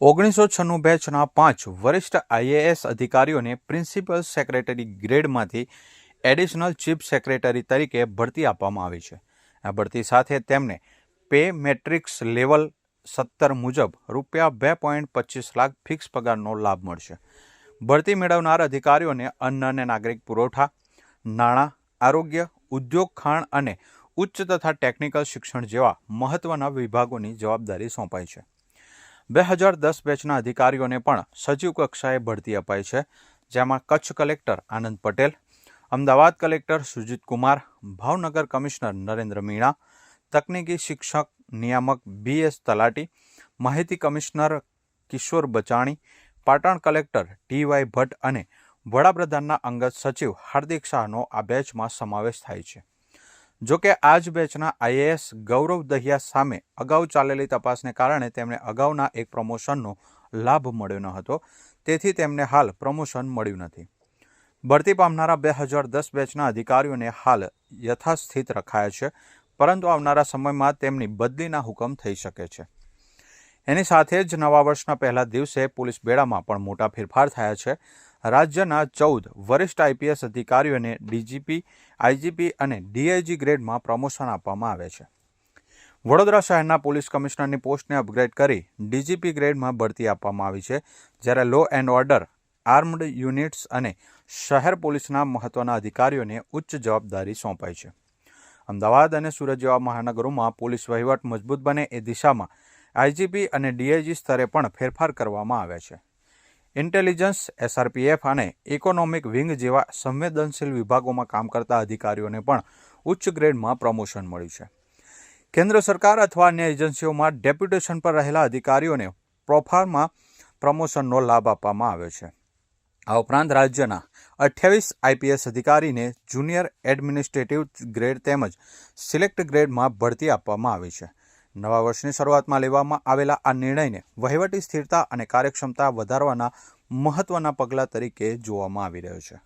ઓગણીસો છન્નું બેચના પાંચ વરિષ્ઠ આઈએએસ અધિકારીઓને પ્રિન્સિપલ સેક્રેટરી ગ્રેડમાંથી એડિશનલ ચીફ સેક્રેટરી તરીકે ભરતી આપવામાં આવી છે. આ ભરતી સાથે તેમને પે મેટ્રિક્સ લેવલ સત્તર મુજબ રૂપિયા બે પોઈન્ટ પચીસ લાખ ફિક્સ પગારનો લાભ મળશે. ભરતી મેળવનાર અધિકારીઓને અન્ન અને નાગરિક પુરવઠા, નાણાં, આરોગ્ય, ઉદ્યોગ, ખાણ અને ઉચ્ચ તથા ટેકનિકલ શિક્ષણ જેવા મહત્વના વિભાગોની જવાબદારી સોંપાઈ છે. બે હજાર દસ બેચના અધિકારીઓને પણ સચિવ કક્ષાએ ભરતી અપાઈ છે, જેમાં Kutch collector Anand Patel, Ahmedabad collector Sujit Kumar, Bhavnagar commissioner Narendra Meena, તકનીકી શિક્ષક નિયામક બી એસ તલાટી, માહિતી commissioner Kishore Bachani, Patan collector T Y Bhatt અને વડાપ્રધાનના અંગત સચિવ હાર્દિક શાહનો આ બેચમાં સમાવેશ થાય છે. જો કે આ જ બેચના આઈએએસ ગૌરવ દહિયા સામે અગાઉ ચાલેલી તપાસને કારણે તેમણે અગાઉના એક પ્રમોશનનો લાભ મળ્યો ન હતો. તેથી તેમને હાલ પ્રમોશન મળ્યું નથી. ભરતી પામનારા બે હજાર દસ બેચના અધિકારીઓને હાલ યથાસ્થિત રખાયા છે, પરંતુ આવનારા સમયમાં તેમની બદલીના હુકમ થઈ શકે છે. એની સાથે જ નવા વર્ષના પહેલા દિવસે પોલીસ બેડામાં પણ મોટા ફેરફાર થયા છે. રાજ્યના ચૌદ વરિષ્ઠ આઈપીએસ અધિકારીઓને ડીજીપી, આઈજીપી અને ડીઆઈજી ગ્રેડમાં પ્રમોશન આપવામાં આવે છે. વડોદરા શહેરના પોલીસ કમિશનરની પોસ્ટને અપગ્રેડ કરી ડીજીપી ગ્રેડમાં ભરતી આપવામાં આવી છે, જ્યારે law and order armed units અને શહેર પોલીસના મહત્વના અધિકારીઓને ઉચ્ચ જવાબદારી સોંપાઈ છે. અમદાવાદ અને સુરત જેવા મહાનગરોમાં પોલીસ વહીવટ મજબૂત બને એ દિશામાં આઈજીપી અને ડીઆઈજી સ્તરે પણ ફેરફાર કરવામાં આવ્યા છે. ઇન્ટેલિજન્સ, એસઆરપીએફ અને ઇકોનોમિક વિંગ જેવા સંવેદનશીલ વિભાગોમાં કામ કરતા અધિકારીઓને પણ ઉચ્ચ ગ્રેડમાં પ્રમોશન મળ્યું છે. કેન્દ્ર સરકાર અથવા અન્ય એજન્સીઓમાં ડેપ્યુટેશન પર રહેલા અધિકારીઓને પ્રોફાર્મમાં પ્રમોશનનો લાભ આપવામાં આવ્યો છે. આ ઉપરાંત રાજ્યના અઠ્યાવીસ આઈપીએસ અધિકારીને જુનિયર એડમિનિસ્ટ્રેટિવ ગ્રેડ તેમજ સિલેક્ટ ગ્રેડમાં ભરતી આપવામાં આવી છે. નવા વર્ષની શરૂઆતમાં લેવામાં આવેલા આ નિર્ણયને વહીવટી સ્થિરતા અને કાર્યક્ષમતા વધારવાના મહત્વના પગલાં તરીકે જોવામાં આવી રહ્યો છે.